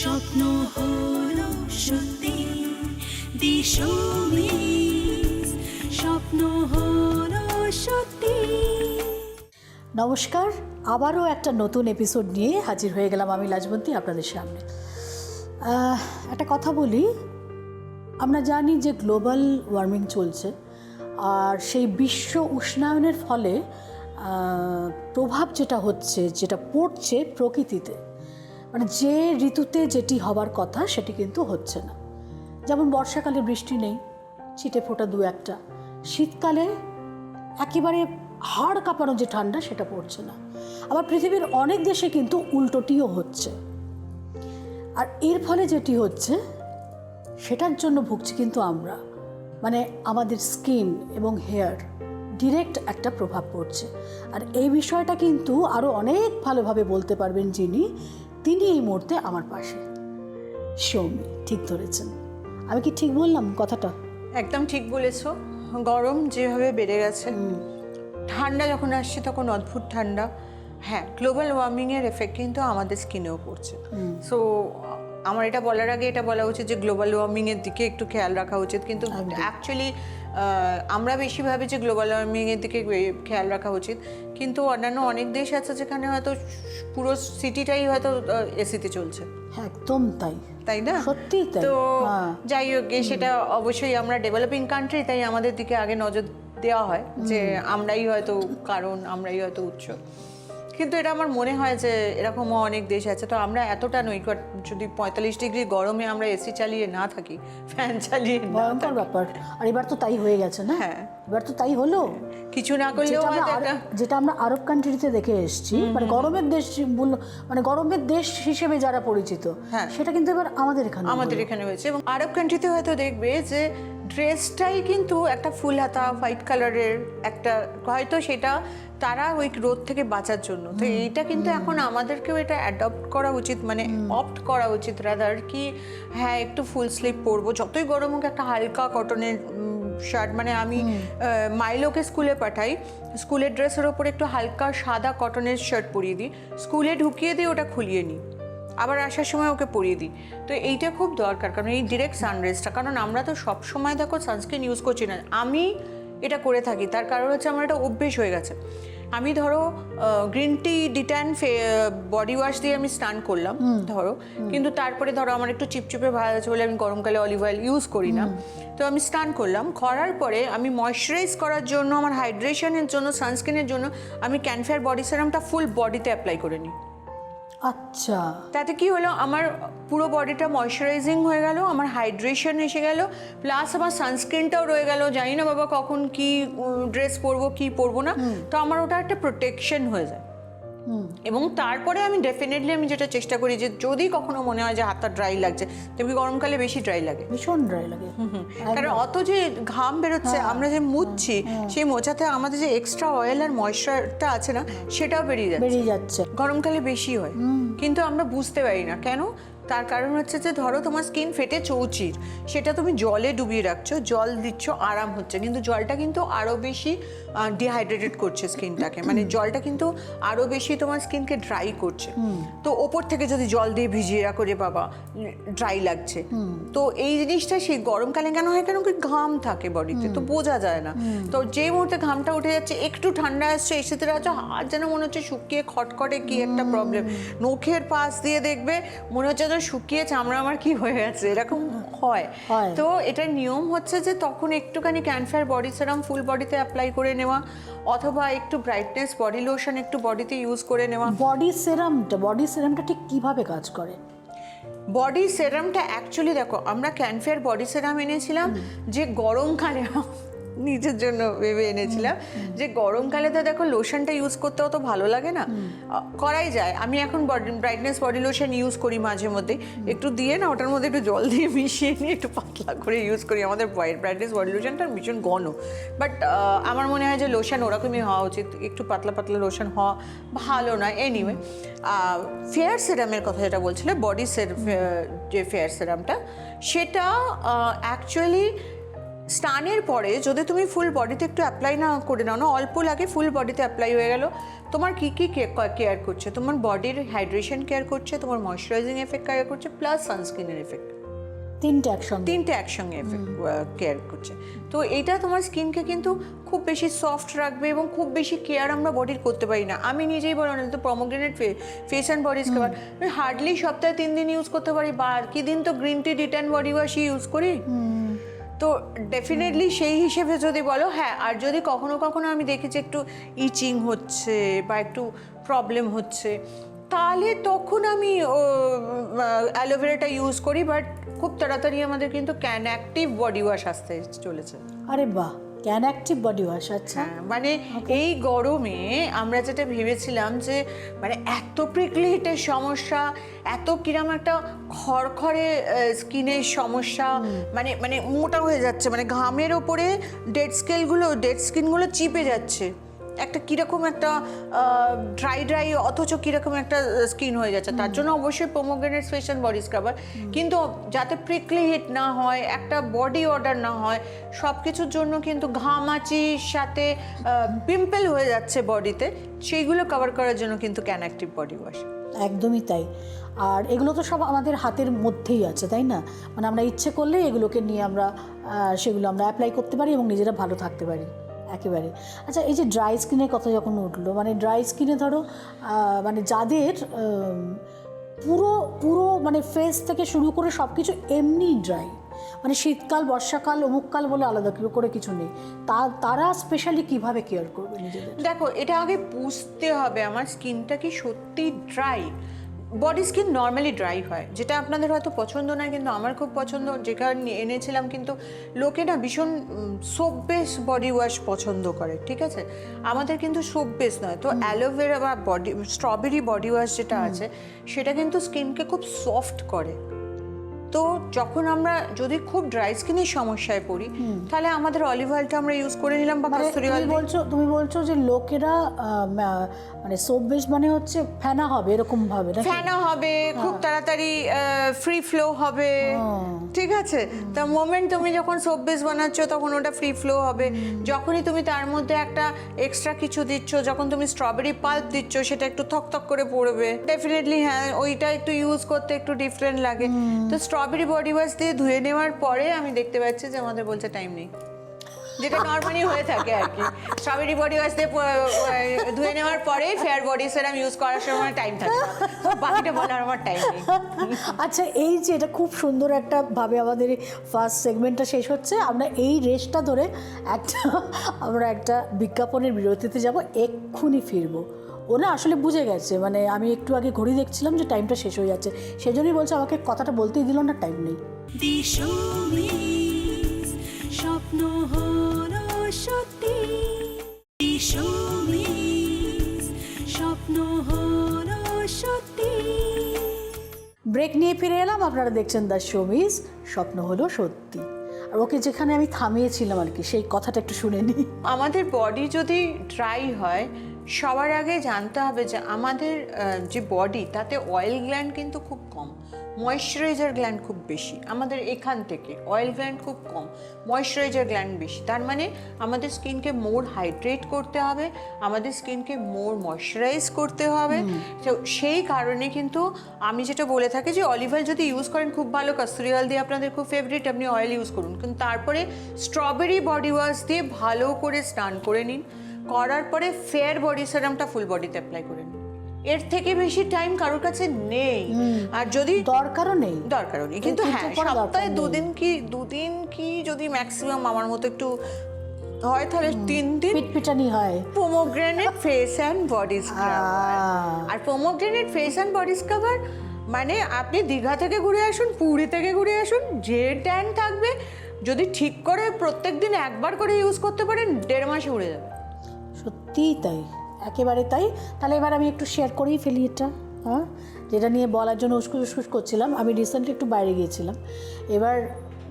স্বপ্ন নমস্কার, আবারও একটা নতুন এপিসোড নিয়ে হাজির হয়ে গেলাম আমি, লাজবন্তী, আপনাদের সামনে। একটা কথা বলি, আমরা জানি যে গ্লোবাল ওয়ার্মিং চলছে, আর সেই বিশ্ব উষ্ণায়নের ফলে প্রভাব যেটা হচ্ছে, যেটা পড়ছে প্রকৃতিতে মানে যে ঋতুতে যেটি হবার কথা সেটি কিন্তু হচ্ছে না। যেমন বর্ষাকালে বৃষ্টি নেই, ছিটে ফোটা দু একটা। শীতকালে একেবারে হাড় কাঁপানো যে ঠান্ডা সেটা পড়ছে না। আবার পৃথিবীর অনেক দেশে কিন্তু উল্টোটিও হচ্ছে। আর এর ফলে যেটি হচ্ছে, সেটার জন্য ভুগছি কিন্তু আমরা। মানে আমাদের স্কিন এবং হেয়ার ডিরেক্ট একটা প্রভাব পড়ছে। আর এই বিষয়টা কিন্তু আরও অনেক ভালোভাবে বলতে পারবেন যিনি তিনি এই মুহূর্তে আমার পাশে। সৌমি ঠিক ধরেছেন। আমি কি ঠিক বললাম কথাটা? একদম ঠিক বলেছ। গরম যেভাবে বেড়ে গেছে ঠান্ডা যখন আসছে তখন অদ্ভুত ঠান্ডা। হ্যাঁ গ্লোবাল ওয়ার্মিংয়ের এফেক্ট কিন্তু আমাদের স্কিনেও পড়ছে। সো আমার এটা বলার আগে এটা বলা উচিত যে গ্লোবাল ওয়ার্মিংয়ের দিকে একটু খেয়াল রাখা উচিত। কিন্তু অ্যাকচুয়ালি আমরা বেশি ভাবি যে গ্লোবাল ওয়ার্মিংয়ের দিকে খেয়াল রাখা উচিত। কিন্তু অন্যান্য অনেক দেশ আছে যেখানে হয়তো পুরো সিটিটাই হয়তো এসিতে চলছে। একদম তাই। তাই না? সত্যি তাই। তো হ্যাঁ। যাই হোক সেটা অবশ্যই আমরা ডেভেলপিং কান্ট্রি তাই আমাদের দিকে আগে নজর দেওয়া হয় যে আমরাই হয়তো কারণ আমরাই হয়তো উৎস। কিন্তু এটা আমার মনে হয় যে এরকমও অনেক দেশ আছে। তো আমরা এতটা নই যদি পঁয়তাল্লিশ ডিগ্রি গরমে আমরা এসি চালিয়ে না থাকি ফ্যান চালিয়ে ভয়ঙ্কর ব্যাপার। আর এবার তো তাই হয়ে গেছে না? হ্যাঁ। এবার তো তাই হলো? কিছু না করলেও যেটা আমরা আরব- কান্ট্রিতে দেখে এসেছি মানে গরমের দেশ বলল মানে গরমের দেশ হিসেবে যারা পরিচিত হ্যাঁ। সেটা কিন্তু এবার আমাদের এখানে আমাদের এখানে হয়েছে। এবং আরব কান্ট্রিতে হয়তো দেখবে যে ড্রেসটাই কিন্তু একটা ফুল হাতা হোয়াইট কালারের একটা হয়তো সেটা তারা ওই রোদ থেকে বাঁচার জন্য। তো এইটা কিন্তু এখন আমাদেরকেও এটা অ্যাডপ্ট করা উচিত মানে অপ্ট করা উচিত রাদার কি হ্যাঁ একটু ফুল স্লিপ পরবো। যতই গরম হোক একটা হালকা কটনের শার্ট মানে আমি মাইলোকে স্কুলে পাঠাই। স্কুলের ড্রেসের ওপর একটু হালকা সাদা কটনের শার্ট পরিয়ে দিই। স্কুলে ঢুকিয়ে দিই ওটা খুলিয়ে নিই। আবার আসার সময় ওকে পরিয়ে দিই। তো এইটা খুব দরকার কারণ এই ডিরেক্ট সানরাইজটা কারণ আমরা তো সব সময় দেখো সানস্ক্রিন ইউজ করছি না। আমি এটা করে থাকি তার কারণ হচ্ছে আমার এটা অভ্যেস হয়ে গেছে। আমি ধরো green tea detan body wash দিয়ে আমি স্নান করলাম ধরো। কিন্তু তারপরে ধরো আমার একটু চিপচিপে ভালো আছে বলে আমি গরমকালে অলিভ অয়েল ইউজ করি না। তো আমি স্নান করলাম করার পরে আমি ময়শ্চারাইজ করার জন্য আমার হাইড্রেশনের জন্য সানস্ক্রিনের জন্য আমি ক্যানফেয়ার বডি সেরামটা ফুল বডিতে অ্যাপ্লাই করে নিই। আচ্ছা। তাতে কি হলো? আমার পুরো বডিটা ময়শ্চারাইজিং হয়ে গেল আমার হাইড্রেশন এসে গেল প্লাস আমার সানস্ক্রিনটাও রয়ে গেল। জানি না বাবা কখন কি ড্রেস পরবো কি পরবো না। তো আমার ওটা একটা প্রোটেকশন হয়ে যায়। এবং তারপরে আমি ডেফিনেটলি আমি যেটা চেষ্টা করি যে যদি কখনো মনে হয় যে হাতটা ড্রাই লাগছে তেমনি গরমকালে বেশি ড্রাই লাগে। ভীষণ ড্রাই লাগে। কারণ অত যে ঘাম বেরোচ্ছে আমরা যে মুছছি সেই মোছাতে আমাদের যে এক্সট্রা অয়েল আর ময়শ্চারটা আছে না সেটাও বেরিয়ে যাচ্ছে। বেরিয়ে যাচ্ছে। গরমকালে বেশি হয়। কিন্তু আমরা বুঝতে পারি না। কেন? তার কারণ হচ্ছে যে ধরো তোমার স্কিন ফেটে চৌচির সেটা তুমি জলে ডুবিয়ে রাখছো জল দিচ্ছ আরাম হচ্ছে। কিন্তু জলটা কিন্তু আরও বেশি ডিহাইড্রেটেড করছে স্কিনটাকে মানে জলটা কিন্তু আরও বেশি তোমার স্কিনকে ড্রাই করছে। তো ওপর থেকে যদি জল দিয়ে ভিজিয়ে রাখো রে বাবা ড্রাই লাগছে। তো এই জিনিসটা সেই গরমকালে কেন হয়? কেন কি ঘাম থাকে বডিতে তো বোঝা যায় না। তো যে মুহূর্তে ঘামটা উঠে যাচ্ছে একটু ঠান্ডা আসছে এসেতে আছে হাত যেন মনে হচ্ছে শুকিয়ে খটখটে কি একটা প্রবলেম নখের পাশ দিয়ে দেখবে মনে হচ্ছে যেন শুকিয়ে চামড়া আমার কি হয়ে গেছে? এরকম হয়। তো এটার নিয়ম হচ্ছে যে তখন একটুখানি ক্যানফায়ার বডি সেরাম ফুল বডিতে অ্যাপ্লাই করে নেওয়া অথবা একটু ব্রাইটনেস বডি লোশন একটু বডিতে ইউজ করে নেওয়া। বডি সেরামটা বডি সেরামটা ঠিক কীভাবে কাজ করে? বডি সেরামটা অ্যাকচুয়ালি দেখো আমরা ক্যানফেয়ার বডি সেরাম এনেছিলাম যে গরমকালে নিজের জন্য ভেবে এনেছিলাম। যে গরমকালে তো দেখো লোশনটা ইউজ করতে অত ভালো লাগে না। করাই যায়। আমি এখন body brightness body lotion use করি মাঝে মধ্যে। একটু দিয়ে না ওটার মধ্যে একটু জল দিয়ে মিশিয়ে নিয়ে একটু পাতলা করে ইউজ করি। আমাদের ব্রাইটনেস বডি লোশনটা ভীষণ ঘন। বাট আমার মনে হয় যে লোশন ওরকমই হওয়া উচিত। একটু পাতলা পাতলা লোশন হওয়া ভালো না এনিওয়ে ফেয়ার সেরামের কথা যেটা বলছিলে বডি সের যে ফেয়ার সেরামটা সেটা অ্যাকচুয়ালি স্নানের পরে যদি তুমি ফুল বডিতে একটু অ্যাপ্লাই না করে নাও না অল্প লাগে ফুল বডিতে অ্যাপ্লাই হয়ে গেল তোমার কি কি কেয়ার করছে? তোমার বডির হাইড্রেশন কেয়ার করছে তোমার ময়শ্চারাইজিং এফেক্ট কেয়ার করছে প্লাস সানস্ক্রিনের এফেক্ট তিনটে একসঙ্গে। তিনটে একসঙ্গে কেয়ার করছে। তো এটা তোমার স্কিনকে কিন্তু খুব বেশি সফট রাখবে এবং খুব বেশি কেয়ার আমরা বডির করতে পারি না। আমি নিজেই বলো না তো pomegranate face and body scar আমি হার্ডলি সপ্তাহে তিন দিন ইউজ করতে পারি বাকি দিন তো গ্রিন টি ডিটেন বডি ওয়াশই ইউজ করি। তো ডেফিনেটলি সেই হিসেবে যদি বলো হ্যাঁ আর যদি কখনো কখনো আমি দেখেছি একটু ইচিং হচ্ছে বা একটু প্রবলেম হচ্ছে তাহলে তখন আমি অ্যালোভেরাটা ইউজ করি বাট খুব তাড়াতাড়ি আমাদের কিন্তু ক্যান অ্যাক্টিভ বডি ওয়াশ আসতে চলেছে। আরে বাহ! ক্যান অ্যাক্টিভ বডি ওয়াশ আচ্ছা। হ্যাঁ মানে এই গরমে আমরা যেটা ভেবেছিলাম যে মানে এত প্রিকলি হিটের সমস্যা এত কিরম একটা খড়খড়ে স্কিনের সমস্যা মানে মানে মোটা হয়ে যাচ্ছে মানে ঘামের ওপরে ডেড স্কেলগুলো ডেড স্কিনগুলো চিপে যাচ্ছে। একটা কীরকম একটা ড্রাই ড্রাই অথচ কীরকম একটা স্কিন হয়ে যাচ্ছে। তার জন্য অবশ্যই পোমোগ্রেনেট ফেশন বডি স্ক্রাবার কিন্তু যাতে প্রিকলি হিট না হয় একটা বডি অর্ডার না হয় সব কিছুর জন্য কিন্তু ঘামাচির সাথে পিম্পল হয়ে যাচ্ছে বডিতে সেইগুলো কভার করার জন্য কিন্তু ক্যান অ্যাক্টিভ বডি ওয়াশ একদমই তাই। আর এগুলো তো সব আমাদের হাতের মধ্যেই আছে তাই না? মানে আমরা ইচ্ছে করলে এগুলোকে নিয়ে আমরা সেগুলো আমরা অ্যাপ্লাই করতে পারি এবং নিজেরা ভালো থাকতে পারি। একেবারে। আচ্ছা এই যে ড্রাই স্কিনের কথা যখন উঠল মানে ড্রাই স্কিনে ধরো মানে যাদের পুরো পুরো মানে ফেস থেকে শুরু করে সব কিছু এমনি ড্রাই মানে শীতকাল, বর্ষাকাল, অমুককাল বলে আলাদা করে কিছু নেই। তা, তারা স্পেশালি কীভাবে কেয়ার করবে নিজেদের? দেখো, এটা আগে বুঝতে হবে, আমার স্কিনটা কি সত্যি dry body skin normally dry হয় যেটা আপনাদের হয়তো পছন্দ না কিন্তু আমার খুব পছন্দ। যেখানে এনেছিলাম কিন্তু লোকে না ভীষণ সোপ বেস বডি ওয়াশ পছন্দ করে ঠিক আছে? আমাদের কিন্তু সোপ বেস নয় তো অ্যালোভেরা বা বডি স্ট্রবেরি বডি ওয়াশ যেটা আছে সেটা কিন্তু স্কিনকে খুব সফট করে। তো যখন আমরা যদি খুব ড্রাই স্কিনের সমস্যায় পড়ি তাহলে আমাদের অলিভ অয়েলটা আমরা ইউজ করে নিলাম বা মানে কাস্তুরি অয়েল বলছো তুমি বলছো যে লোকেরা মানে সোপ বেশ মানে হচ্ছে ফেনা হবে এরকম ভাবে? ফ্যানা হবে খুব তাড়াতাড়ি ফ্রি ফ্লো হবে। ঠিক আছে? তা মোমেন্ট তুমি যখন সোপ বেস বানাচ্ছ তখন ওটা ফ্রি ফ্লো হবে। যখনই তুমি তার মধ্যে একটা এক্সট্রা কিছু দিচ্ছ যখন তুমি স্ট্রবেরি পাল্প দিচ্ছ সেটা একটু থক থক করে পড়বে। ডেফিনেটলি হ্যাঁ ওইটা একটু ইউজ করতে একটু ডিফারেন্ট লাগে। তো স্ট্রবেরি বডি ওয়াশ দিয়ে ধুয়ে নেওয়ার পরে আমি দেখতে পাচ্ছি যে আমাদের বলছে টাইম নেই। যেটা নর্মালি হয়ে থাকে আর কি। স্ট্রবেরি বডি ওয়াশ দিয়ে ধুয়ে নেওয়ার পরে ফেয়ার বডি সেরাম ইউজ করার সময় টাইম থাকে। বাকিটা বলার আমার টাইম নেই। আচ্ছা এই যে এটা খুব সুন্দর একটা ভাবে আমাদের ফার্স্ট সেগমেন্টটা শেষ হচ্ছে। আমরা এই রেসটা ধরে একটা আমরা একটা বিজ্ঞাপনের বিরতিতে যাব। এক্ষুনি ফিরবো। ও না আসলে বুঝে গেছে মানে আমি একটু আগে ঘড়ি দেখছিলাম যে টাইমটা শেষ হয়ে যাচ্ছে। সেজন্যই বলছে আমাকে কথাটা বলতেই দিল না টাইম নেই। দিশমিস স্বপ্ন হলো সত্যি। স্বপ্ন হলো সত্যি। ব্রেক নিয়ে ফিরে এলাম আপনারা দেখছেন দ্য শোমিজ স্বপ্ন হলো সত্যি। আর ওকে যেখানে আমি থামিয়েছিলাম আর কি সেই কথাটা একটু শুনে নিই। আমাদের বডি যদি ড্রাই হয় সবার আগে জানতে হবে যে আমাদের যে বডি তাতে অয়েল গ্ল্যান্ড কিন্তু খুব কম। ময়শ্চারাইজার গ্ল্যান্ড খুব বেশি। আমাদের এখান থেকে অয়েল গ্ল্যান্ড খুব কম ময়শ্চারাইজার গ্ল্যান্ড বেশি। তার মানে আমাদের স্কিনকে মোর হাইড্রেট করতে হবে আমাদের স্কিনকে মোর ময়শ্চারাইজ করতে হবে। তো সেই কারণে কিন্তু আমি যেটা বলে থাকি যে অলিভ অয়েল যদি ইউজ করেন খুব ভালো। কাস্তুরি অয়েল দিয়ে আপনাদের খুব ফেভারিট আপনি অয়েল ইউজ করুন। কিন্তু তারপরে স্ট্রবেরি বডি ওয়াশ দিয়ে ভালো করে স্নান করে নিন। করার পরে ফেয়ার বডি সেরামটা ফুল বডিতে অ্যাপ্লাই করে নিন। এর থেকে বেশি টাইম কারোর কাছে নেই। আর যদি দরকারও নেই। দরকারও নেই। কিন্তু হ্যাঁ সপ্তাহে দুদিন কি দুদিন কি যদি ম্যাক্সিমাম আমার মতো একটু হয় তাহলে তিন দিন পিটপিটানি হয়। Pomegranate face and body scrub R pomegranate face and body scrubber মানে আপনি দীঘা থেকে ঘুরে আসুন পুরী থেকে ঘুরে আসুন যে ট্যান থাকবে যদি ঠিক করে প্রত্যেক দিন একবার করে ইউজ করতে পারেন দেড় মাসে উড়ে যাবে। সত্যিই তাই। একেবারে তাই। তাহলে এবার আমি একটু শেয়ার করেই ফেলি এটা হ্যাঁ? যেটা নিয়ে বলার জন্য উস্কুস উস্কুস করছিলাম। আমি রিসেন্টলি একটু বাইরে গিয়েছিলাম। এবার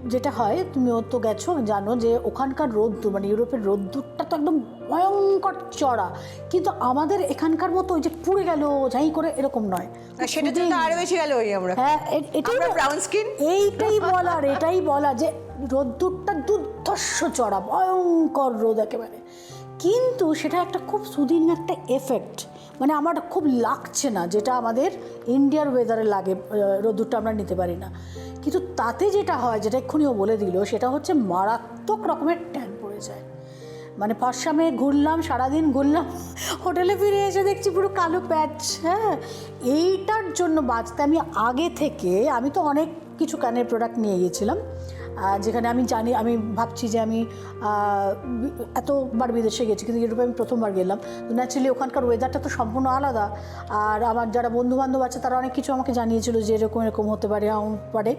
যেটা হয় তুমিও তো গেছো জানো যে ওখানকার রোদ্দুর মানে ইউরোপের রোদ্দুরটা তো একদম ভয়ঙ্কর চড়া। কিন্তু আমাদের এখানকার মতো ওই যে পুড়ে গেল যাই করে এরকম নয়। আর সেটার জন্য আরও বেশি গেল ওই আমরা। হ্যাঁ এটাই ব্রাউন স্কিন এইটাই বলার এটাই বলা যে রোদ্দুরটা দুর্ধর্ষ চড়া ভয়ঙ্কর রোদ একেবারে। কিন্তু সেটা একটা খুব সুদিন একটা এফেক্ট মানে আমার খুব লাগছে না যেটা আমাদের ইন্ডিয়ার ওয়েদারে লাগে রোদ্দুরটা আমরা নিতে পারি না। কিন্তু তাতে যেটা হয়, যেটা এক্ষুনিও বলে দিল, সেটা হচ্ছে মারাত্মক রকমের ট্যান পড়ে যায়। মানে পাশামে ঘুরলাম, সারাদিন ঘুরলাম, হোটেলে ফিরে এসে দেখছি পুরো কালো প্যাচ হ্যাঁ? এইটার জন্য বাঁচতে আমি আগে থেকে, আমি তো অনেক কিছু কানের প্রোডাক্ট নিয়ে গিয়েছিলাম। যেখানে আমি জানি, আমি ভাবছি যে আমি এতবার বিদেশে গেছি, কিন্তু ইউরোপে আমি প্রথমবার গেলাম। তো ন্যাচারালি ওখানকার ওয়েদারটা তো সম্পূর্ণ আলাদা। আর আমার যারা বন্ধু বান্ধব আছে, তারা অনেক কিছু আমাকে জানিয়েছিল যে এরকম এরকম হতে পারে পারে।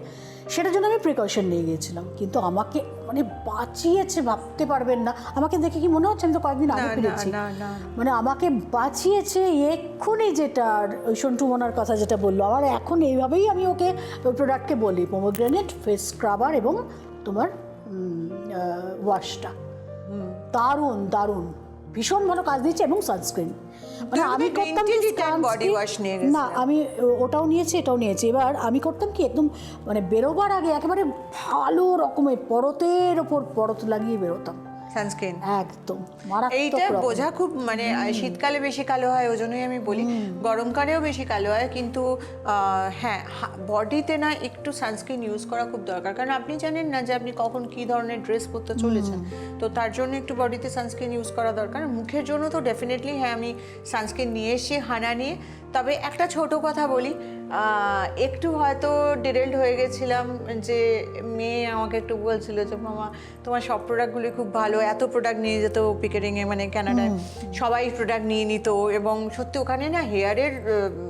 সেটার জন্য আমি প্রিকশন নিয়ে গিয়েছিলাম। কিন্তু আমাকে মানে বাঁচিয়েছে ভাবতে পারবেন না। আমাকে দেখে কি মনে হচ্ছে? আমি তো কয়েকদিন আগে ফিরেছি। মানে আমাকে বাঁচিয়েছে এক্ষুনি যেটা ওই সন্টু মোনার কথা যেটা বলল। আমার এখন এইভাবেই আমি ওকে ওই প্রোডাক্টকে বলি পোমোগ্রেনেট ফেস স্ক্রাবার এবং তোমার ওয়াশটা দারুণ দারুণ। ভীষণ ভালো কাজ দিচ্ছে এবং সানস্ক্রিন মানে আমি করতাম কি নিয়ে না আমি ওটাও নিয়েছি এটাও নিয়েছি। এবার আমি করতাম কি একদম মানে বেরোবার আগে একেবারে ভালো রকমের পরতের ওপর পরত লাগিয়ে বেরোতাম। সানস্ক্রিন একদম এইটা বোঝা খুব মানে শীতকালে বেশি কালো হয় ওই জন্যই আমি বলি। গরমকালেও বেশি কালো হয় কিন্তু হ্যাঁ বডিতে না একটু সানস্ক্রিন ইউজ করা খুব দরকার। কারণ আপনি জানেন না যে আপনি কখন কি ধরনের ড্রেস পরতে চলেছেন। তো তার জন্য একটু বডিতে সানস্ক্রিন ইউজ করা দরকার। মুখের জন্য তো ডেফিনেটলি হ্যাঁ আমি সানস্ক্রিন নিয়ে এসে হানা নিয়ে। তবে একটা ছোট কথা বলি একটু হয়তো ডিরেল্ড হয়ে গেছিলাম যে মেয়ে আমাকে একটু বলছিল যে মামা তোমার সব প্রোডাক্টগুলি খুব ভালো এত প্রোডাক্ট নিয়ে যেত পিকেটিংয়ে মানে ক্যানাডায় সবাই প্রোডাক্ট নিয়ে নিত এবং সত্যি ওখানে না হেয়ারের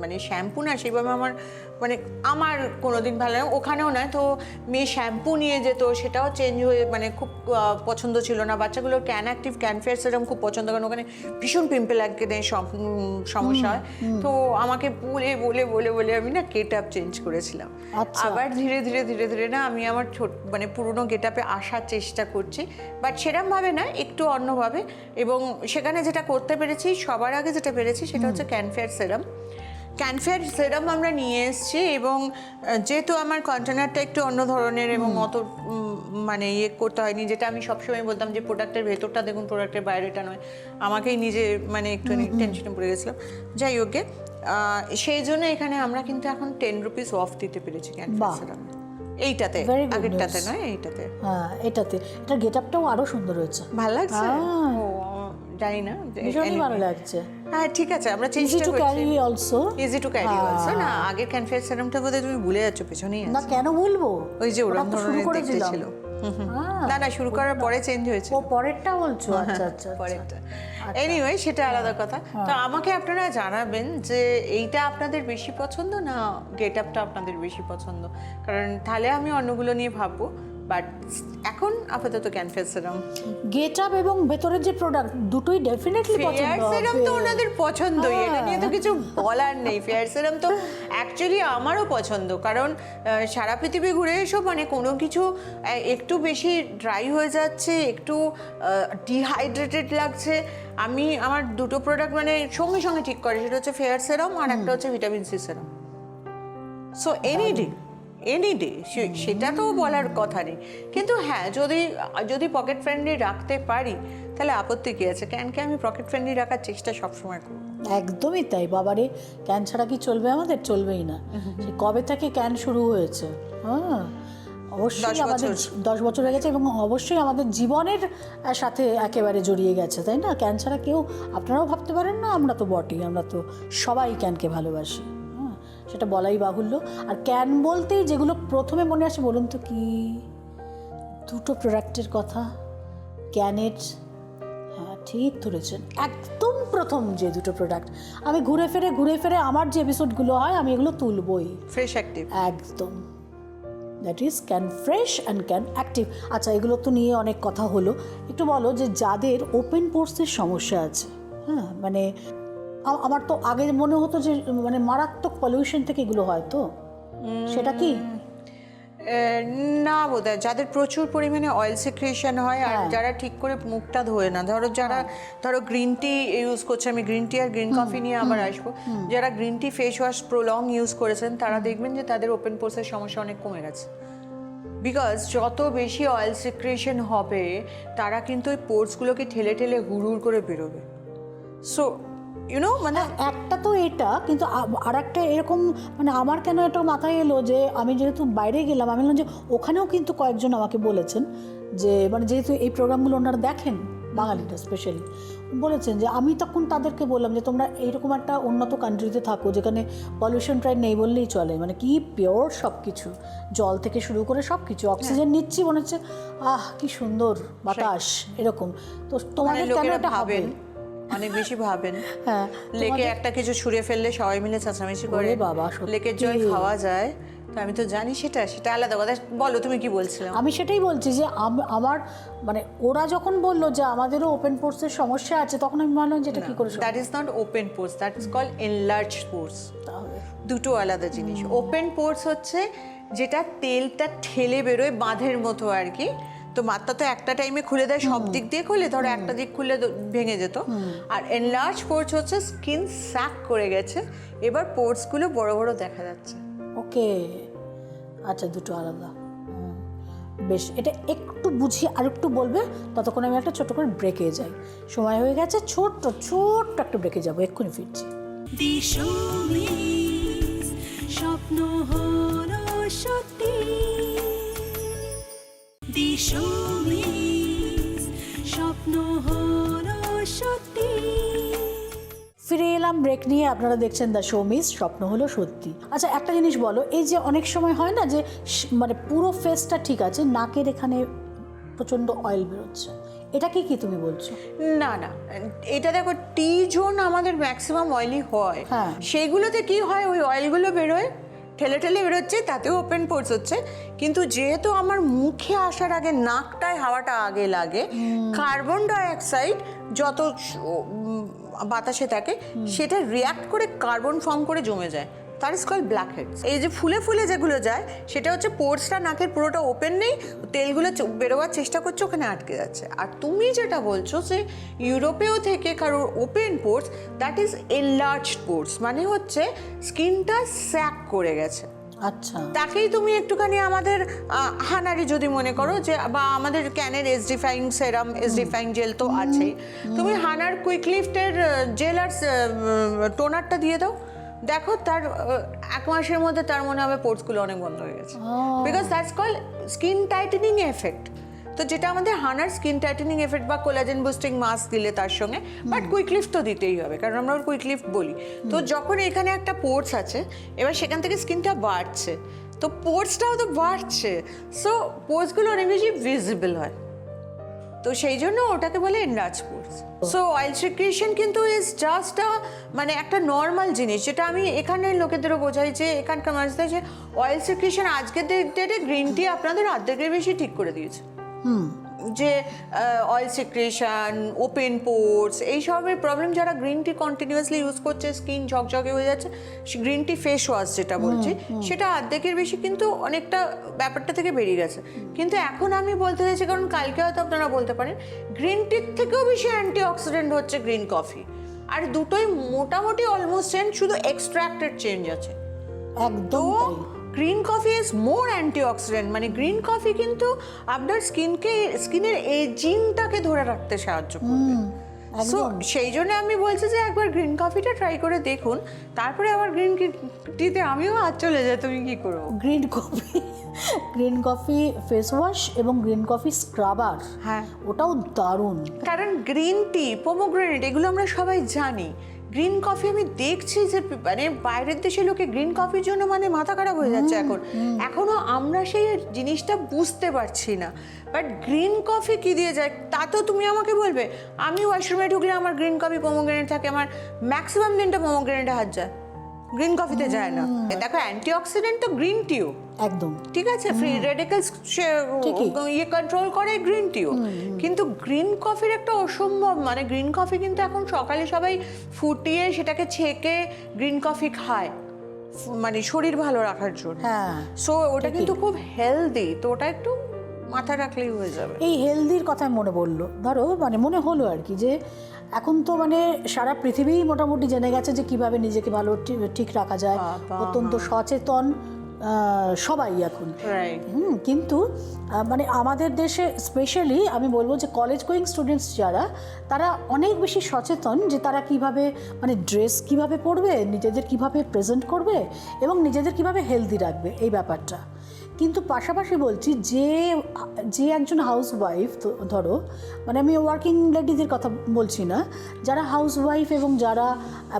মানে শ্যাম্পু না সেভাবে আমার মানে আমার কোনোদিন ভালো লাগে ওখানেও নয় তো মেয়ে শ্যাম্পু নিয়ে যেত সেটাও চেঞ্জ হয়ে মানে খুব পছন্দ ছিল না। বাচ্চাগুলোর ক্যান অ্যাক্টিভ ক্যান ফেয়ার সেরকম খুব পছন্দ কারণ ওখানে ভীষণ পিম্পল একদিনে সমস্যা হয়। তো আমাকে বলে বলে বলে বলে আমি না গেট আপ চেঞ্জ করেছিলাম। আচ্ছা। আবার ধীরে ধীরে ধীরে ধীরে না আমি আমার ছোট মানে পুরনো গেট আপে আসার চেষ্টা করছি। বাট সেরমভাবে না একটু অন্যভাবে। এবং সেখানে যেটা করতে পেরেছি সবার আগে যেটা পেরেছি সেটা হচ্ছে ক্যানফেয়ার সেরাম ক্যানফেয়ার সেরাম আমরা নিয়ে এসেছি এবং যেহেতু আমার কন্টেনারটা একটু অন্য ধরনের এবং অত মানে ইয়ে করতে হয়নি যেটা আমি সবসময় বলতাম যে প্রোডাক্টের ভেতরটা দেখুন প্রোডাক্টের বাইরেটা নয়। আমাকেই নিজে মানে একটু টেনশনে পড়ে গেছিলাম। যাই হোক সেই জন্য এখানে আমরা কিন্তু এখন টেন রুপিস অফ দিতে পেরেছি ক্যানফেয়ার সেরাম এইটাতে আগেরটাতে নয় এইটাতে। হ্যাঁ এটাতে। এটার গেট আপটাও আরও সুন্দর হয়েছে। ভালো লাগছে? হ্যাঁ। জানি না ভীষণই ভালো লাগছে। হ্যাঁ ঠিক আছে আমরা easy to carry also easy to carry হ্যাঁ। অলসো না আগের ক্যানফেয়ার সেরামটা বোধহয় তুমি ভুলে যাচ্ছ পেছনেই না কেন বলব? ওই যে ওরকম ধরনের দেখতে ছিল। হ্যাঁ। না না শুরু করার পরে চেঞ্জ হয়েছে ও পরেরটা বলছো? আচ্ছা আচ্ছা আচ্ছা। পরেরটা। এনিওয়ে সেটা আলাদা কথা। তো আমাকে আপনারা জানাবেন যে এইটা আপনাদের বেশি পছন্দ না গেট আপটা আপনাদের বেশি পছন্দ? কারণ তাহলে আমি অন্যগুলো নিয়ে ভাববো। বাট এখন আপাতত ক্যানফেয়ার সেরাম। গেট আপ এবং ভেতরের যে প্রোডাক্ট দুটোই ডেফিনেটলি ফেয়ার পছন্দ সেরাম তো ওনাদের পছন্দই এটা নিয়ে তো হ্যাঁ। কিছু বলার নেই। ফেয়ার সেরাম তো অ্যাকচুয়ালি আমারও পছন্দ কারণ সারা পৃথিবী ঘুরে এসো মানে কোনো কিছু একটু বেশি ড্রাই হয়ে যাচ্ছে একটু ডিহাইড্রেটেড লাগছে। আমি আমার দুটো প্রোডাক্ট মানে সঙ্গে সঙ্গে ঠিক করে সেটা হচ্ছে ফেয়ার সেরাম আর একটা হচ্ছে vitamin C serum. So any day any day সেটা তো বলার কথা নেই। কিন্তু হ্যাঁ যদি যদি পকেট ফ্রেন্ডলি রাখতে পারি তাহলে আপত্তি কী আছে? ক্যানকে আমি পকেট ফ্রেন্ডলি রাখার চেষ্টা সবসময় করব? একদমই তাই বাবারে। ক্যান ছাড়া কি চলবে আমাদের? চলবেই না। কবে থেকে ক্যান শুরু হয়েছে? হ্যাঁ অবশ্যই দশ আমাদের বছর। দশ বছর হয়ে গেছে এবং অবশ্যই আমাদের জীবনের সাথে একেবারে জড়িয়ে গেছে তাই না? ক্যান ছাড়া কেউ আপনারাও ভাবতে পারেন না আমরা তো বটেই আমরা তো সবাই ক্যানকে ভালোবাসি। সেটা বলাই বাহুল্য। আর ক্যান বলতেই যেগুলো প্রথমে মনে আসে বলুন তো কি? দুটো প্রোডাক্টের কথা। ক্যানেট হ্যাঁ ঠিক ধরেছেন। একদম প্রথম যে দুটো প্রোডাক্ট আমি ঘুরে ফিরে ঘুরে ফিরে আমার যে এপিসোডগুলো হয় আমি এগুলো তুলবই। ফ্রেশ অ্যাক্টিভ একদম। That is can fresh and can active আচ্ছা এগুলো তো নিয়ে অনেক কথা হলো। একটু বলো যে যাদের ওপেন পোর্সের সমস্যা আছে হ্যাঁ মানে আমার তো আগে মনে হতো যে মানে মারাত্মক পলিউশন থেকে এগুলো হয় তো। সেটা কি? না বোধ যাদের প্রচুর পরিমাণে অয়েল সিক্রেশন হয় আর হ্যাঁ। যারা ঠিক করে মুখটা ধোয় না ধরো যারা ধরো গ্রিন টি ইউজ করছে আমি গ্রিন টি আর গ্রিন কফি নিয়ে আবার আসব। যারা green tea face wash prolong use করেছেন তারা দেখবেন যে তাদের ওপেন পোর্সের সমস্যা অনেক কমে গেছে। বিকজ যত বেশি অয়েল সিক্রেশন হবে তারা কিন্তু ওই পোর্সগুলোকে ঠেলে ঠেলে হুড় করে বেরোবে। সো ইউনো মানে একটা তো এটা কিন্তু আর একটা এরকম মানে আমার কেন এটা মাথায় এলো যে আমি যেহেতু বাইরে গেলাম আমি বললাম যে ওখানেও কিন্তু কয়েকজন আমাকে বলেছেন যে মানে যেহেতু এই প্রোগ্রামগুলো ওনারা দেখেন বাঙালিটা স্পেশালি বলেছেন যে আমি তখন তাদেরকে বললাম যে তোমরা এইরকম একটা উন্নত কান্ট্রিতে থাকো যেখানে পলিউশন প্রায় নেই বললেই চলে মানে কি পিওর সব কিছু জল থেকে শুরু করে সব কিছু অক্সিজেন নিচ্ছি মনে হচ্ছে আহ কি সুন্দর বাতাস এরকম। তো মানে তোমাদের কেন লোকেরা এটা হবে? অনেক বেশি ভাবেন। হ্যাঁ লেকে একটা কিছু ছুঁড়ে ফেললে সবাই মিলে চেঁচামেচি করে। বাবা। লেকের জল খাওয়া যায়। তো আমি তো জানি সেটা সেটা আলাদা কথা। বলো তুমি কি বলছিলে? আমি সেটাই বলছি যে আম- আমার মানে ওরা যখন বলল যে আমাদেরও ওপেন পোর্সের সমস্যা আছে তখন আমি ভাবলাম যে এটা কি করে that is not open pores that is call enlarge pores দুটো আলাদা জিনিস। ওপেন পোর্স হচ্ছে যেটা তেলটা ঠেলে বেরোয় বাঁধের মতো আর কি। তো মাত্রা তো একটা টাইমে খুলে দেয় সব দিক দিয়ে খুলে ধরো একটা দিক খুলে ভেঙে যেত। আর এনলার্জ পোর্স হচ্ছে স্কিন স্যাক করে গেছে এবার পোর্সগুলো বড় বড় দেখা যাচ্ছে। ওকে আচ্ছা দুটো আলাদা। বেশ এটা একটু বুঝিয়ে আর একটু বলবে ততক্ষণ আমি একটা ছোট করে ব্রেকে যাই। সময় হয়ে গেছে ছোট্ট ছোট্ট একটা ব্রেকে যাব এক্ষুনি ফিরছি। স্বপ্ন হলো সত্যি। দিশমিস স্বপ্ন হলো সত্যি। ফিরে এলাম ব্রেক নিয়ে আপনারা দেখছেন দ্য শো মিস স্বপ্ন হলো সত্যি। আচ্ছা একটা জিনিস বলো এই যে অনেক সময় হয় না যে মানে পুরো ফেসটা ঠিক আছে নাকের এখানে প্রচণ্ড অয়েল বেরোচ্ছে। এটা কি কি তুমি বলছো? না না এটা দেখো টি জোন আমাদের ম্যাক্সিমাম অয়েলি হয়। হ্যাঁ। সেইগুলোতে কি হয় ওই অয়েলগুলো বেরোয় ঠেলে ঠেলে বেরোচ্ছে তাতেও ওপেন পোর্স হচ্ছে। কিন্তু যেহেতু আমার মুখে আসার আগে নাকটায় হাওয়াটা আগে লাগে কার্বন ডাইঅক্সাইড যত বাতাসে থাকে সেটা রিয়াক্ট করে কার্বন ফর্ম করে জমে যায়। তার ইজ কল ব্ল্যাক হেডস এই যে ফুলে ফুলে যেগুলো যায় সেটা হচ্ছে পোর্সটা নাকের পুরোটা ওপেন নেই তেলগুলো বেরোবার চেষ্টা করছে ওখানে আটকে যাচ্ছে। আর তুমি যেটা বলছো যে ইউরোপেও থেকে কারোর open pores that is enlarge pores মানে হচ্ছে স্কিনটা স্যাক করে গেছে। আচ্ছা। তাকেই তুমি একটুখানি আমাদের হানারি যদি মনে করো যে বা আমাদের ক্যানের এস এসডিফাইং সেরাম এস এসডিফাইং জেল তো আছেই। তুমি হানার কুইক লিফটের জেল আর টোনারটা দিয়ে দাও। দেখো তার এক মাসের মধ্যে তার মনে হবে পোর্টসগুলো অনেক বন্ধ হয়ে গেছে। Because that's call skin tightening effect তো যেটা আমাদের হানার স্কিন টাইটেনিং এফেক্ট বা কোলাজেন বুস্টিং মাস্ক দিলে তার সঙ্গে বাট কুইক লিফট তো দিতেই হবে কারণ আমরা ওর কুইক লিফট বলি। তো যখন এখানে একটা পোর্টস আছে এবার সেখান থেকে স্কিনটা বাড়ছে। তো পোর্টসটাও তো বাড়ছে। সো পোর্টসগুলো অনেক বেশি ভিজিবল হয়। তো সেই জন্য ওটাকে বলে এনরাজপুর সো অয়েল সিক্রিয়েশন কিন্তু ইজ জাস্ট আ মানে একটা নর্মাল জিনিস, যেটা আমি এখানের লোকেদেরও বোঝাই যে, এখানকার মানুষদের যে অয়েল সিক্রিয়েশন আজকের ডেটে গ্রিন টি আপনাদের অর্ধেকের বেশি ঠিক করে দিয়েছে। যে অয়েল সিক্রেশন ওপেন পোর্টস এইসবের প্রবলেম যারা গ্রিন টি কন্টিনিউয়াসলি ইউজ করছে স্কিন ঝকঝকে হয়ে যাচ্ছে গ্রিন টি ফেস ওয়াশ যেটা বলছি সেটা অর্ধেকের বেশি কিন্তু অনেকটা ব্যাপারটা থেকে বেরিয়ে গেছে। কিন্তু এখন আমি বলতে চাইছি কারণ কালকে হয়তো আপনারা বলতে পারেন গ্রিন টির থেকেও বেশি অ্যান্টি অক্সিডেন্ট হচ্ছে গ্রিন কফি আর দুটোই মোটামুটি অলমোস্ট সেম শুধু এক্সট্রাক্টেড চেঞ্জ আছে। একদম green coffee is more antioxidant মানে গ্রিন কফি কিন্তু আপনার স্কিনকে স্কিনের এজিংটাকে ধরে রাখতে সাহায্য করবে। সো সেই জন্য আমি বলছি যে একবার গ্রিন কফিটা ট্রাই করে দেখুন। তারপরে আবার গ্রিন টিতে আমিও হাত চলে যাই তুমি কি করব? Green coffee green coffee face wash এবং গ্রিন কফি স্ক্রাবার হ্যাঁ। ওটাও দারুণ। কারণ গ্রিন টি পোমোগ্রেনেট এগুলো আমরা সবাই জানি। গ্রিন কফি আমি দেখছি যে মানে বাইরের দেশে লোকে গ্রিন কফির জন্য মানে মাথা খারাপ হয়ে যাচ্ছে এখন। এখনও আমরা সেই জিনিসটা বুঝতে পারছি না। বাট গ্রিন কফি কি দিয়ে যায়? তা তো তুমি আমাকে বলবে। আমি ওয়াশরুমে ঢুকলে আমার গ্রিন কফি পোমোগ্রেনেট থাকে আমার ম্যাক্সিমাম দিনটা পোমোগ্রেনেটে হাত যায়। গ্রিন কফিতে যায় না। দেখো অ্যান্টি অক্সিডেন্ট তো গ্রিন টিও একদম। ঠিক আছে? Free radicals. ইয়ে কন্ট্রোল করে গ্রিন টিও কিন্তু গ্রিন কফির একটা অসম্ভব মানে গ্রিন কফি কিন্তু এখন সকালে সবাই ফুটিয়ে সেটাকে ছেঁকে গ্রিন কফি খায়। মানে শরীর ভালো রাখার জন্য। হ্যাঁ সো ওটা কিন্তু খুব হেলদি তো ওটা একটু মাথা রাখলেই হয়ে যাবে। এই হেলদির কথা মনে পড়ল। ধরো মানে মনে হলো আর কি যে এখন তো মানে সারা পৃথিবী মোটামুটি জেনে গেছে যে কীভাবে নিজেকে ভালো ঠিক রাখা যায়। অত্যন্ত সচেতন সবাই এখন। হুম, কিন্তু মানে আমাদের দেশে স্পেশালি আমি বলব যে কলেজ গোয়িং স্টুডেন্টস যারা তারা অনেক বেশি সচেতন যে তারা কীভাবে মানে ড্রেস কীভাবে পরবে নিজেদের কীভাবে প্রেজেন্ট করবে এবং নিজেদের কীভাবে হেলদি রাখবে এই ব্যাপারটা। কিন্তু পাশাপাশি বলছি যে যে একজন হাউস ওয়াইফ ধরো মানে আমি ওয়ার্কিং লেডিদের কথা বলছি না, যারা হাউস ওয়াইফ এবং যারা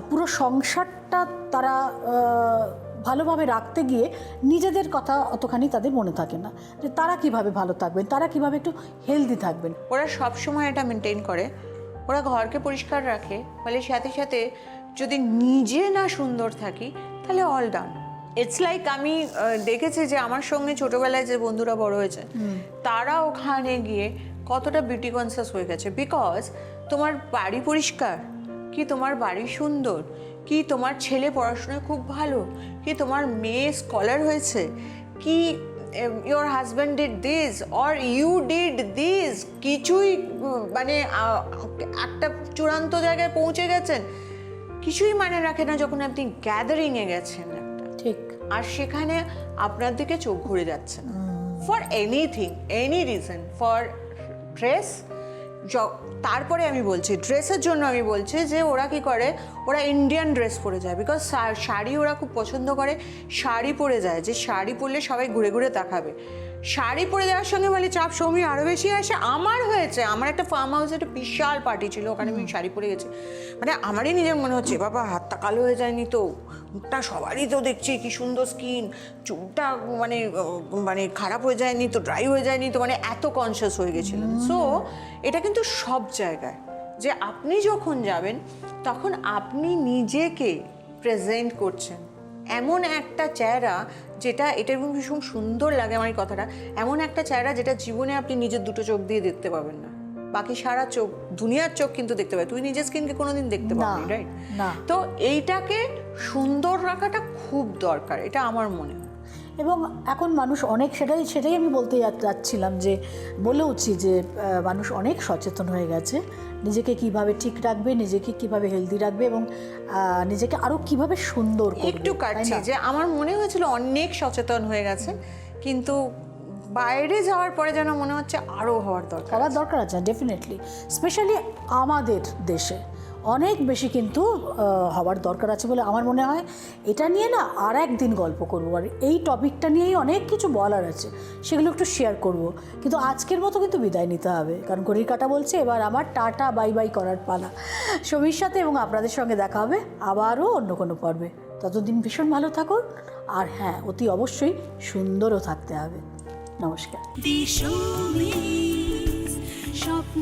পুরো সংসারটা তারা ভালোভাবে রাখতে গিয়ে নিজেদের কথা অতখানি তাদের মনে থাকে না। যে তারা কীভাবে ভালো থাকবেন, তারা কীভাবে একটু হেলদি থাকবেন। ওরা সব সময় এটা মেনটেন করে। ওরা ঘরকে পরিষ্কার রাখে। ফলে সাথে সাথে যদি নিজে না সুন্দর থাকি, তাহলে অল ডান ইটস লাইক আমি দেখেছি যে আমার সঙ্গে ছোটবেলায় যে বন্ধুরা বড় হয়েছে তারা ওখানে গিয়ে কতটা বিউটি কনসিয়াস হয়ে গেছে। বিকজ তোমার বাড়ি পরিষ্কার কি তোমার বাড়ি সুন্দর কি তোমার ছেলে পড়াশোনায় খুব ভালো কি তোমার মেয়ে স্কলার হয়েছে কি your husband did this or you did this কিছুই মানে একটা চূড়ান্ত জায়গায় পৌঁছে গেছেন। কিছুই মানে রাখে না যখন আপনি গ্যাদারিংয়ে গেছেন। আর সেখানে আপনার দিকে চোখ ঘুরে যাচ্ছে না। For anything any reason for dress তারপরে আমি বলছি ড্রেসের জন্য আমি বলছি যে ওরা কি করে, ওরা ইন্ডিয়ান ড্রেস পরে যায় বিকজ শাড়ি ওরা খুব পছন্দ করে, শাড়ি পরে যায়। যে শাড়ি পরলে সবাই ঘুরে ঘুরে তাকাবে। শাড়ি পরে যাওয়ার সঙ্গে বলে চাপ সৌমি আরও বেশি আসে। আমার হয়েছে আমার একটা ফার্ম হাউসে একটা বিশাল পার্টি ছিল ওখানে আমি শাড়ি পরে গেছি। মানে আমারই নিজের মনে হচ্ছে বাবা হাতটা কালো হয়ে যায়নি তো? মুখটা সবারই তো দেখছি কি সুন্দর স্কিন চুলটা মানে মানে খারাপ হয়ে যায়নি তো ড্রাই হয়ে যায়নি তো? মানে এত কনসিয়াস হয়ে গেছিলেন সো এটা কিন্তু সব জায়গায়। যে আপনি যখন যাবেন তখন আপনি নিজেকে প্রেজেন্ট করছেন। এমন একটা চেহারা যেটা এটা এবং ভীষণ সুন্দর লাগে আমার এই কথাটা এমন একটা চেহারা যেটা জীবনে আপনি নিজের দুটো চোখ দিয়ে দেখতে পাবেন না। বাকি সারা চোখ দুনিয়ার চোখ কিন্তু দেখতে পাবে তুই নিজের স্কিনকে কোনোদিন দেখতে পাবি রাইট তো এইটাকে সুন্দর রাখাটা খুব দরকার এটা আমার মনে হয়। এবং এখন মানুষ অনেক সেটাই সেটাই আমি বলতে যাচ্ছিলাম যে বলেওছি যে মানুষ অনেক সচেতন হয়ে গেছে। নিজেকে কীভাবে ঠিক রাখবে নিজেকে কীভাবে হেলদি রাখবে এবং নিজেকে আরও কীভাবে সুন্দর একটু কাটছে যে আমার মনে হয়েছিল অনেক সচেতন হয়ে গেছে কিন্তু বাইরে যাওয়ার পরে যেন মনে হচ্ছে আরও হওয়ার দরকার হওয়ার দরকার আছে ডেফিনেটলি স্পেশালি আমাদের দেশে। অনেক বেশি কিন্তু হওয়ার দরকার আছে বলে আমার মনে হয়। এটা নিয়ে না আর একদিন গল্প করব। আর এই টপিকটা নিয়েই অনেক কিছু বলার আছে, সেগুলো একটু শেয়ার করব। কিন্তু আজকের মতো কিন্তু বিদায় নিতে হবে। কারণ ঘড়ির কাটা বলছে, এবার আমার টাটা, বাই বাই করার পালা। ছবির সাথে এবং আপনাদের সঙ্গে দেখা হবে আবারও অন্য কোনো পর্বে। ততদিন ভীষণ ভালো থাকুন। আর হ্যাঁ অতি অবশ্যই সুন্দরও থাকতে হবে। নমস্কার। স্বপ্ন